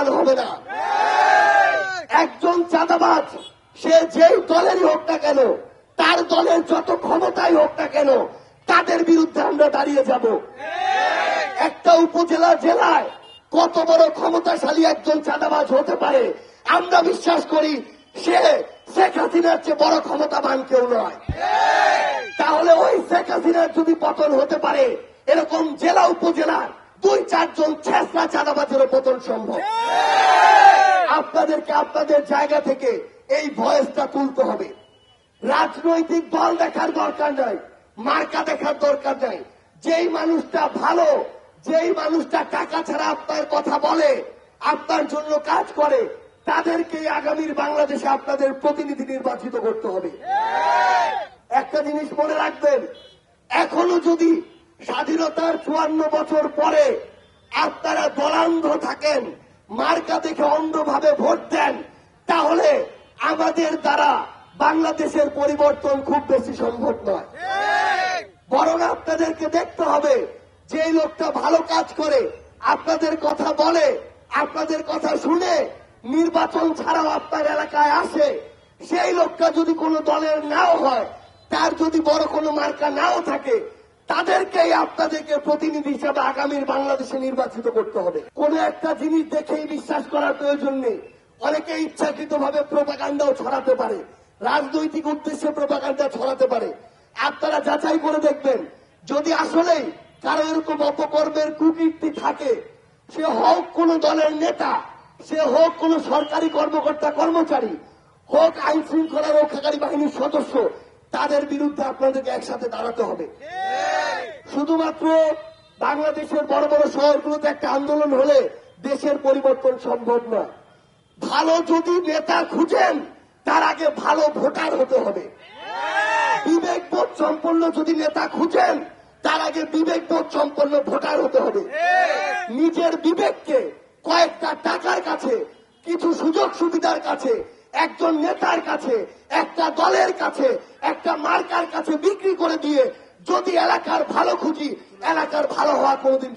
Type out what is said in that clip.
চাঁদাবান হবে না। একজন চাঁদাবাজ, সে যেই দলেরই হোক না কেন, তার দলের যত ক্ষমতাই হোক না কেন, তাদের বিরুদ্ধে আমরা দাঁড়িয়ে যাব। একটা উপজেলা জেলায় কত বড় ক্ষমতাশালী একজন চাঁদাবাজ হতে পারে, আমরা বিশ্বাস করি সে শেখ হাসিনার চেয়ে বড় ক্ষমতাবান কেউ নয়। তাহলে ওই শেখ হাসিনার যদি পতন হতে পারে, এরকম জেলা উপজেলার দুই চারজন ছেসরা চাঁদাবাজেরও পতন সম্ভব। আপনাদেরকে আপনাদের জায়গা থেকে এই ভয়েসটা তুলতে হবে। রাজনৈতিক দল দেখার দরকার নাই মার্কা দেখার দরকার নাই। যেই মানুষটা ভালো যেই মানুষটা টাকা ছাড়া আপনার কথা বলে আপনার জন্য কাজ করে তাদেরকে আগামীর বাংলাদেশে আপনাদের প্রতিনিধি নির্বাচিত করতে হবে। একটা জিনিস মনে রাখবেন এখনও যদি স্বাধীনতার চুয়ান্ন বছর পরে আপনারা দলান্ধ থাকেন, মার্কা দেখে অন্ধভাবে ভোট দেন, তাহলে আমাদের দ্বারা বাংলাদেশের পরিবর্তন খুব বেশি সম্ভব নয়। বরং আপনাদেরকে দেখতে হবে যে লোকটা ভালো কাজ করে, আপনাদের কথা বলে, আপনাদের কথা শুনে, নির্বাচন ছাড়াও আপনার এলাকায় আসে, সেই লোকটা যদি কোনো দলের নাও হয়, তার যদি বড় কোনো মার্কা নাও থাকে তাদেরকেই আপনাদেরকে প্রতিনিধি হিসাবে আগামীর বাংলাদেশে নির্বাচিত করতে হবে। কোন একটা জিনিস দেখেই বিশ্বাস করার প্রয়োজন নেই। অনেকে ইচ্ছাকৃত ভাবে প্রপাকাণ্ডাও ছড়াতে পারে। রাজনৈতিক উদ্দেশ্যে প্রপাকাণ্ডা ছড়াতে পারে। আপনারা যাচাই করে দেখবেন, যদি আসলেই কারও এরকম অপকর্মের কুকীর্তি থাকে, সে হোক কোন দলের নেতা, সে হোক কোন সরকারি কর্মকর্তা, কর্মচারী, হোক আইন শৃঙ্খলা রক্ষাকারী বাহিনীর সদস্য, তাদের বিরুদ্ধে আপনাদেরকে একসাথে দাঁড়াতে হবে। শুধুমাত্র বাংলাদেশের বড় বড় শহরগুলোতে একটা আন্দোলন হলে দেশের পরিবর্তন সম্ভব নয়। ভালো যদি নেতা খুঁজেন, তার আগে ভালো ভোটার হতে হবে। বিবেকবোধ সম্পন্ন যদি নেতা খুঁজেন, তার আগে বিবেকবোধ সম্পন্ন ভোটার হতে হবে। নিজের বিবেককে কয়েকটা টাকার কাছে, কিছু সুযোগ সুবিধার কাছে, একজন নেতার কাছে, একটা দলের কাছে, একটা মার্কার কাছে বিক্রি করে দিয়ে যদি এলাকার ভালো খুঁজি এলাকার ভালো হওয়া কোনোদিন